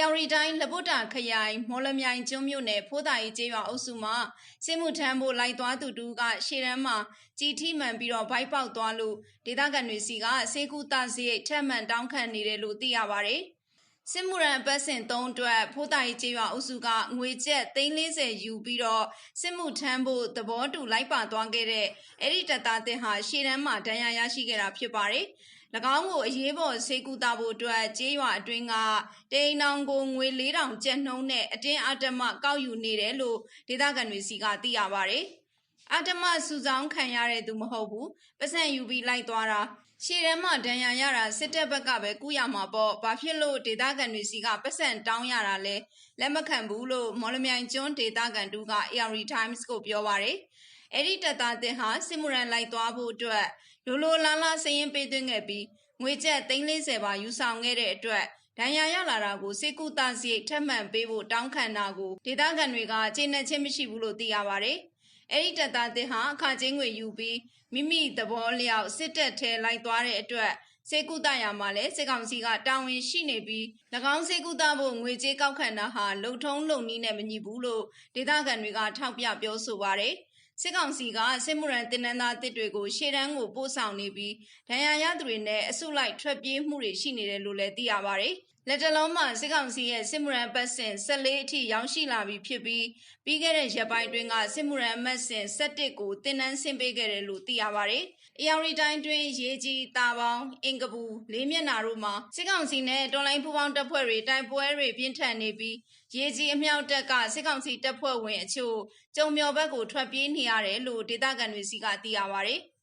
ယောင်ရီတိုင်းလပုတ္တာခရိုင်မော်လမြိုင်ကျွန်းမြို့နယ်ဖိုးတာရီကျေးရွာအုပ်စုမှာစစ်မှုထမ်းဖို့လိုက်သွားသူတူကရှေ့တန်းမှာကြီးထိမှန်ပြီးတော့ဗိုက်ပေါက်သွားလို့ဒေသခံတွေစီကစေကူတာစရိတ်ထက်မှန်တောင်းခံနေတယ်လို့သိရပါတယ်။စစ်မှုရန်အပတ်စဉ်3အတွက်ဖိုးတာရီကျေးရွာအုပ်စုကငွေကျပ်340ယူပြီးတော့စစ်မှုထမ်းဖို့သဘောတူလိုက်ပါသွားခဲ့တဲ့အဲ့ဒီတပ်သားတင်ဟာရှေ့တန်းမှာဒဏ်ရာရရှိခဲ့တာဖြစ်ပါတယ်။၎ င်းကိုအရေးပေါ်ဆေးကုသဖို့အတွက်ကြေးရွာအတွင်းကတိန်နောင်ကိုငွေ4000ကျပ်နှုန်းနဲ့အတင်းအဓမ္မကောက်ယူနေတယ်လို့ဒေသခံတွေစီကသိရပါတယ်။အဓမ္မစုဆောင်ခံရတဲ့သူမဟုတ်ဘူး။ပတ်စံယူပြီးလိုက်သွားတာရှေ့တန်းမှာဒဏ်ရာရတာစစ်တပ်ဘက်ကပဲကုရမှာပေါ့။ဘာဖြစ်လို့ဒေသခံတွေစီကပတ်စံတောင်းရတာလဲလက်မခံဘူးလို့မော်လမြိုင်ကျွန်းဒေသခံတူက AR Times ကိုပြောပါတယ်။ အဲ့ဒီတပ်သားတင်ဟာစစ်မှုရန်လိုက်သွားဖို့အတွက်လိုလိုလားလားစရင်ပေးသွင်းခဲ့ပြီးငွေကျပ်340ပါယူဆောင်ခဲ့တဲ့အတွက်ဒဏ်ရာရလာတာကိုစေကူတာစီထက်မှန်ပေးဖို့တောင်းခံတာကိုဒေသခံတွေကကျေနပ်ခြင်းမရှိဘူးလို့သိရပါတယ်။အဲ့ဒီတပ်သားတင်ဟာအခချင်းငွေယူပြီးမိမိသဘောလျောက်စစ်တပ်ထဲလိုက်သွားတဲ့အတွက်စေကုသရာမှာလည်းစစ်ကောင်စီကတာဝန်ရှိနေပြီး၎င်းစေကုသဖို့ငွေကြေးကောက်ခံတာဟာလုံထုံးလုံနည်းနဲ့မညီဘူးလို့ဒေသခံတွေကထောက်ပြပြောဆိုပါတယ်။ စစ်ကောင်စီကစစ်မှုရန်တင်နန်းသားတစ်တွေကိုရှေ့တန်းကိုပို့ဆောင်နေပြီးဒဏ်ရာရသူတွေနဲ့အစုလိုက်ထွက်ပြေးမှုတွေရှိနေတယ်လို့လည်းသိရပါတယ်။ လက်တလုံးမှာစစ်ကောင်စီရဲ့စစ်မှုရန်ပတ်စဉ်14အထိရောက်ရှိလာပြီဖြစ်ပြီးပြီးခဲ့တဲ့ရက်ပိုင်းတွင်းကစစ်မှုရန်အမတ်စဉ်17ကိုတင်နန်းဆင်းပေးခဲ့တယ်လို့သိရပါတယ်။အယောင်ရီတိုင်းတွင်ရေကြီးတာပေါင်းအင်ကပူလေးမျက်နာတို့မှာစစ်ကောင်စီနဲ့တော်လိုင်းပူပေါင်းတပ်ဖွဲ့တွေတိုက်ပွဲတွေပြင်းထန်နေပြီးရေကြီးအမြောက်တပ်ကစစ်ကောင်စီတပ်ဖွဲ့ဝင်အချို့ကြုံမျော်ဘက်ကိုထွက်ပြေးနေရတယ်လို့ဒေသခံတွေစီကသိရပါတယ်။